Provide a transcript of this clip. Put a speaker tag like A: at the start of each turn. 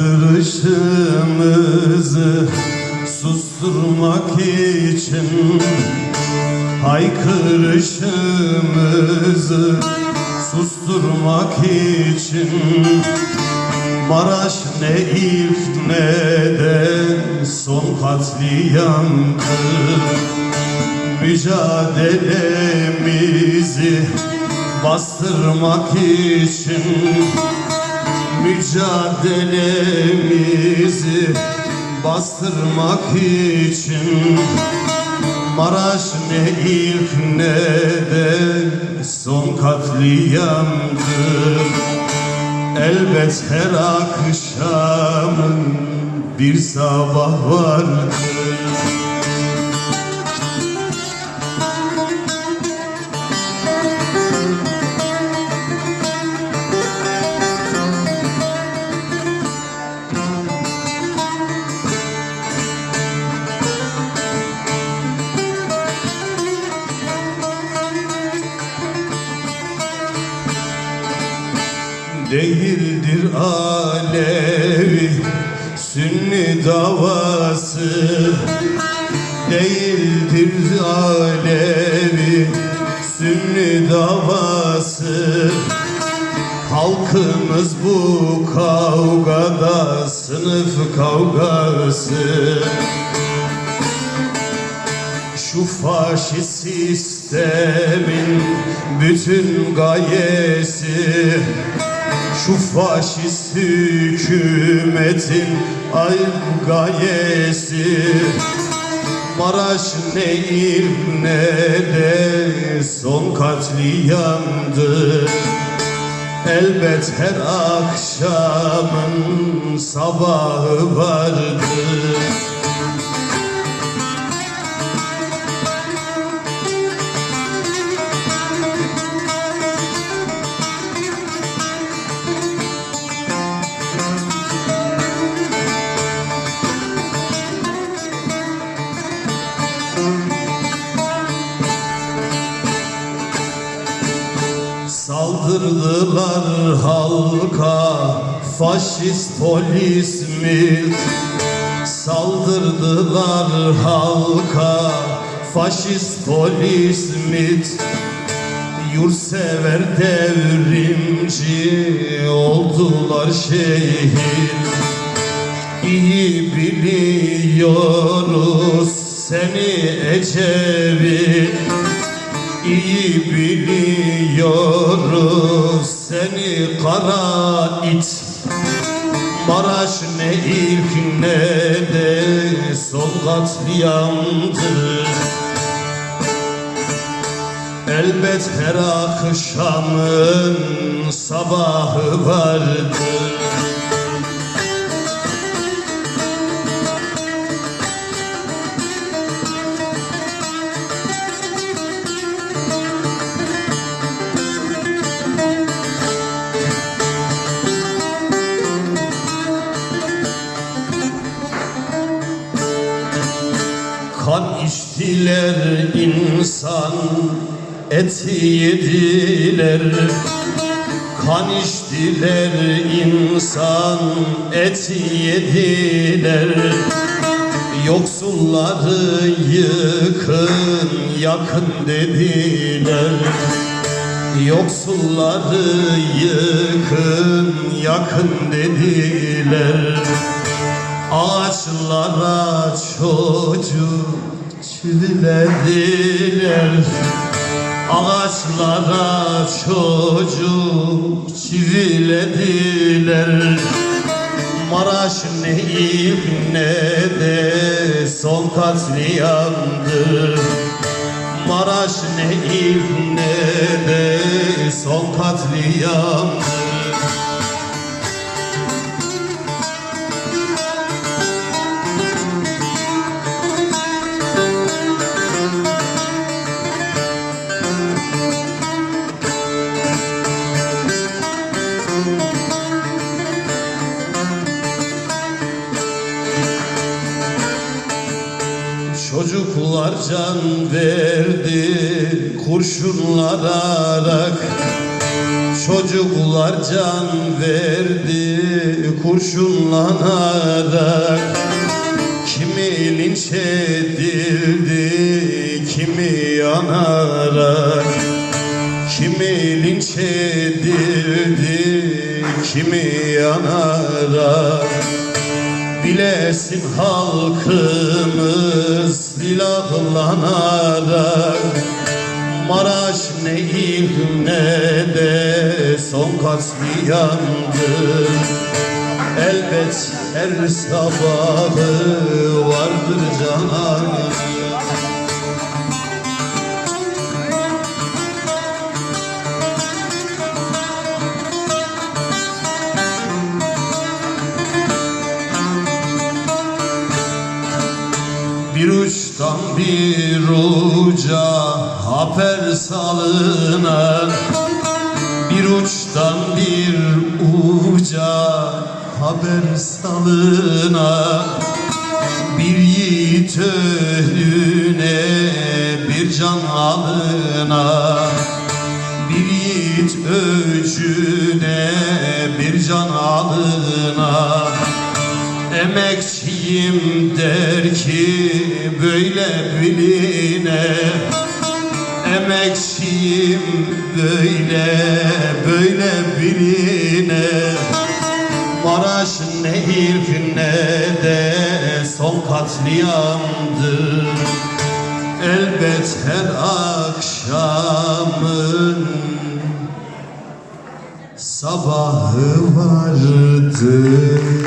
A: Haykırışımızı susturmak için. Haykırışımızı susturmak için. Maraş ne ilk ne de son katliamdır Mücadelemizi bastırmak için Mücadelemizi bastırmak için Maraş ne ilk ne de son katliamdır. Elbet her akşamın bir sabah vardır Değildir Alevi Sünni davası. Değildir Alevi Sünni davası. Halkımız bu kavgada sınıf kavgası. Şu faşist sistemin bütün gayesi Şu faşist hükümetin ay gayesi Maraş ne ilk ne de son katliamdır Elbet her akşamın sabahı vardır Saldırdılar halka faşist polis mi? Saldırdılar halka faşist polis mi? Yurtsever devrimci oldular şehit İyi biliyoruz seni Ecevit İyi biliyoruz seni kara it. Maraş ne ilk ne de son katliamdır Elbet her akşamın sabahı vardır Kan içtiler insan eti yediler. Kan içtiler insan eti yediler. Yoksulları yıkın yakın dediler. Yoksulları yıkın yakın dediler Ağaçlara çocuk çivilediler. Ağaçlara çocuk çivilediler. Maraş ne ilk ne de son katliamdır. Maraş ne ilk ne de son katliamdır Çocuklar can verdi kurşunlar arak. Çocuklar can verdi kurşunlanarak Kimi linç edildi, kimi yanarak. Kimi linç edildi, kimi yanarak Bilesin halkımız silahlanarak. Maraş ne ilk ne de son katliamdır Elbet her sabahı vardır canan uçtan bir uca haber salınan Bir uçtan bir uca haber salınan Bir yiğit ölüne bir can alına. Bir yiğit öcüne bir can alına Emekçiyim der ki böyle biline. Emekçiyim böyle böyle biline. Maraş ne ilk ne de son katliamdır. Elbet her akşamın sabahı vardır